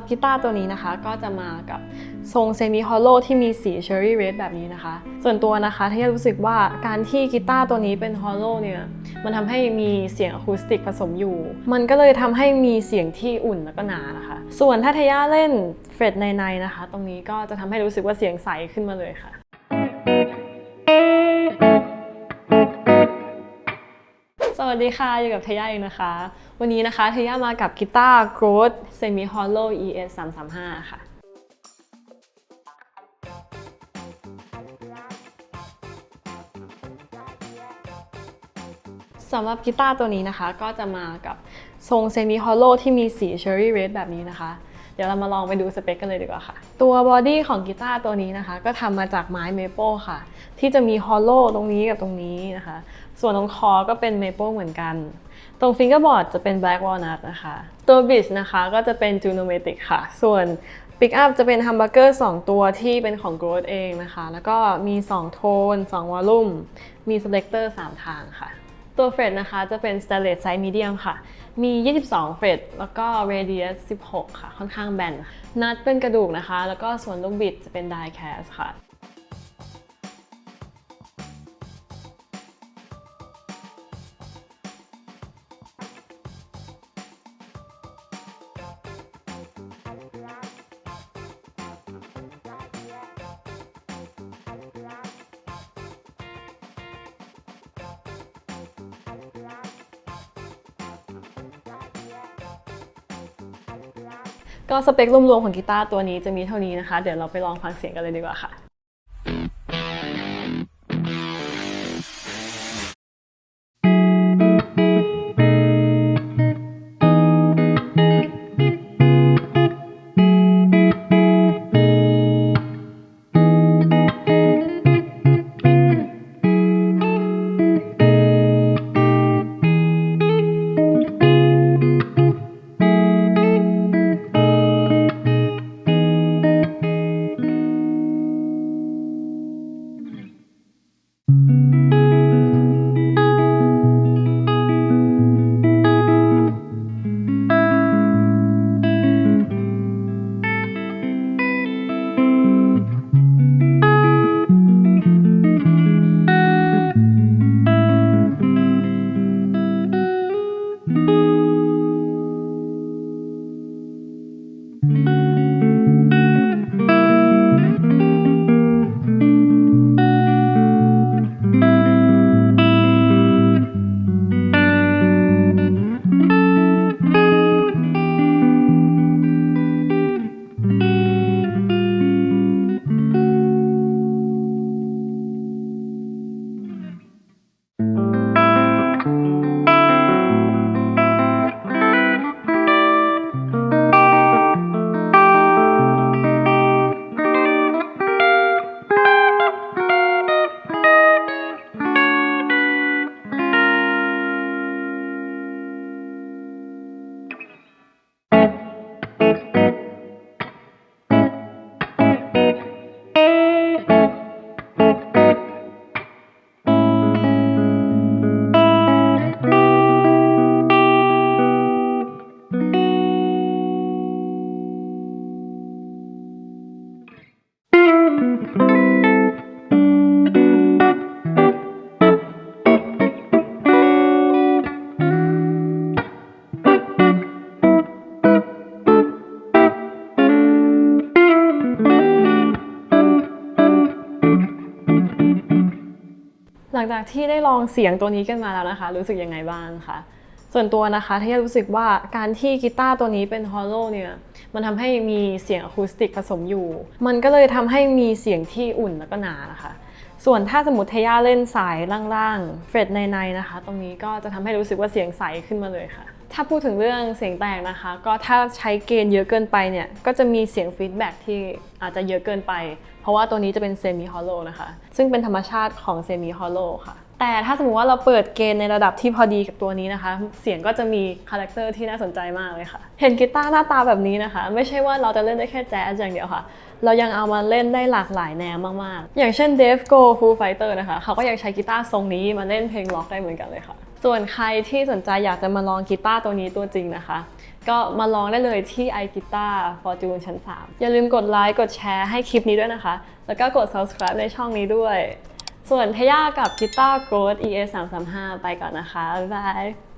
รับกีตาร์ตัวนี้นะคะ ก็จะมากับทรงเซมิฮอลโลที่มีสีเชอร์รี่เรดแบบนี้นะคะ ส่วนตัวนะคะที่รู้สึกว่าการที่กีตาร์ตัวนี้เป็นฮอลโลเนี่ยมันทำให้มีเสียงอะคูสติกผสมอยู่ มันก็เลยทำให้มีเสียงที่อุ่นแล้วก็หนานะคะ ส่วนถ้าทยาเล่นเฟรดในๆนะคะ ตรงนี้ก็จะทำให้รู้สึกว่าเสียงใสขึ้นมาเลยค่ะ สวัสดีค่ะอยู่กับเทย่าเองนะคะ วันนี้นะคะเทย่ามากับกีตาร์ Growth Semi Hollow ES 335 ค่ะสำหรับกีตาร์ตัวนี้นะคะก็จะมากับทรงเซมิฮอลโลที่มีสีเชอร์รี่เรดแบบนี้นะคะ ดี๋ยวเรามาลองไปดูสเปคกันเลยดีกว่าค่ะ ตัวบอดี้ของกีตาร์ตัวนี้นะคะ ก็ทำมาจากไม้เมเปิลค่ะ ที่จะมีฮอลโลตรงนี้กับตรงนี้นะคะ ส่วนตรงคอก็เป็นเมเปิลเหมือนกัน ตรงฟิงเกอร์บอร์ดจะเป็น Black Walnut นะคะ ตัวบิสนะคะก็จะเป็น Junomatic ค่ะ ส่วนปิกอัพจะเป็นฮัมเบอร์เกอร์2ตัวที่เป็นของ Growth เองนะคะ แล้วก็มี 2 โทน 2 วอลลุ่ม มี Selector 3ทางค่ะ ตัวเฟรดนะคะจะเป็น stainless size medium ค่ะ มี 22 เฟรดแล้วก็ radius 16 ค่ะ ค่อนข้างแบน นัดเป็นกระดูกนะคะ แล้วก็ส่วนลูกบิดจะเป็น die cast ค่ะ ก็สเปครวมๆของกีตาร์ตัวนี้จะมีเท่านี้นะคะ เดี๋ยวเราไปลองฟังเสียงกันเลยดีกว่าค่ะ ลังจากที่ได้ลองเสียงตัวนี้กันมาแล้วนะคะ รู้สึกยังไงบ้างคะส่วนตัวนะคะที่รู้สึกว่าการที่กีตาร์ตัวนี้เป็นฮอลโลเนี่ยมันทำให้มีเสียงอะคูสติกผสมอยู่ มันก็เลยทำให้มีเสียงที่อุ่นแล้วก็หนานะคะ ส่วนถ้าสมมติเทย่าเล่นสายล่างๆเฟรดในๆนะคะ ตรงนี้ก็จะทำให้รู้สึกว่าเสียงใสขึ้นมาเลยค่ะ ถ้าพูดถึงเรื่องเสียงแตกนะคะ ก็ถ้าใช้เกณฑ์เยอะเกินไปเนี่ย ก็จะมีเสียงฟีดแบ็กที่อาจจะเยอะเกินไป เพราะว่าตัวนี้จะเป็นเซมิฮอลโลนะคะ ซึ่งเป็นธรรมชาติของเซมิฮอลโลค่ะ แต่ถ้าสมมติว่าเราเปิดเกณฑ์ในระดับที่พอดีกับตัวนี้นะคะ เสียงก็จะมีคาแรคเตอร์ที่น่าสนใจมากเลยค่ะ เห็นกีตาร์หน้าตาแบบนี้นะคะ ไม่ใช่ว่าเราจะเล่นได้แค่แจ๊สอย่างเดียวค่ะ เรายังเอามาเล่นได้หลากหลายแนวมากๆ อย่างเช่น Dave Go Foo Fighter นะคะ เขาก็ยังใช้กีตาร์ทรงนี้มาเล่นเพลงร็อกได้เหมือนกันเลยค่ะ ส่วนใครที่สนใจอยากจะมาลองกีตาร์ตัวนี้ตัวจริงนะคะ ก็มาลองได้เลยที่ i g u i t a r Fortune ชั้น 3 อย่าลืมกดไลค์กดแชร์ให้คลิปนี้ด้วยนะคะ แล้วก็กด subscribe ในช่องนี้ด้วย ส่วนเทย่ากับกีตาร์ Growth ES 335ไปก่อนนะคะ บ๊ายบาย